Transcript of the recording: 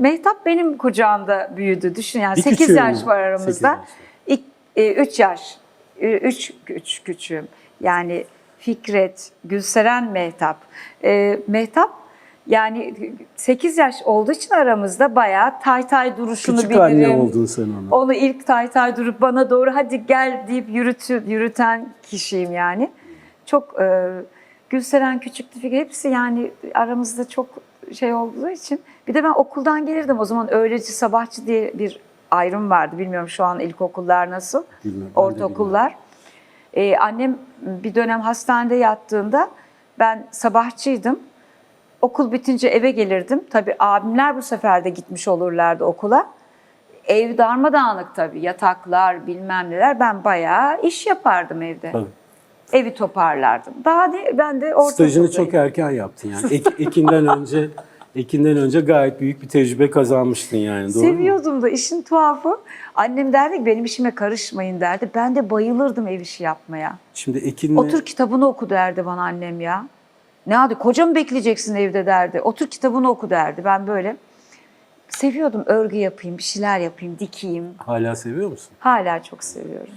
Mehtap benim kucağımda büyüdü. Düşün yani Bir 8 küçüğü yaş var Sekiz aramızda. yaş. 3 yaş. 3 üç küçüğüm. Yani Fikret, Gülseren, Mehtap. Ee, Mehtap yani 8 yaş olduğu için aramızda bayağı tay tay duruşunu Küçük bilirim. anne oldun sen ona. Onu ilk tay tay durup bana doğru hadi gel deyip yürütü, yürüten kişiyim yani. Çok e, Gülseren küçüktü Fikret hepsi yani aramızda çok şey olduğu için. Bir de ben okuldan gelirdim o zaman öğleci sabahçı diye bir ayrım vardı. Bilmiyorum şu an ilkokullar nasıl, Bilmiyorum, ortaokullar. Ee, annem bir dönem hastanede yattığında ben sabahçıydım. Okul bitince eve gelirdim. Tabii abimler bu sefer de gitmiş olurlardı okula. Ev darmadağınık tabii. Yataklar, bilmem neler. Ben bayağı iş yapardım evde. Tabii. Evi toparlardım. Daha ne, ben de ortaokuldayım. Stajını çok erken yaptın yani. Ek, ekinden önce Ekinden önce gayet büyük bir tecrübe kazanmıştın yani doğru mu? Seviyordum da işin tuhafı. Annem derdi ki benim işime karışmayın derdi. Ben de bayılırdım ev işi yapmaya. Şimdi Ekin'le Otur kitabını oku derdi bana annem ya. Ne hadi koca mı bekleyeceksin evde derdi. Otur kitabını oku derdi. Ben böyle seviyordum örgü yapayım, bir şeyler yapayım, dikeyim. hala seviyor musun? Hala çok seviyorum.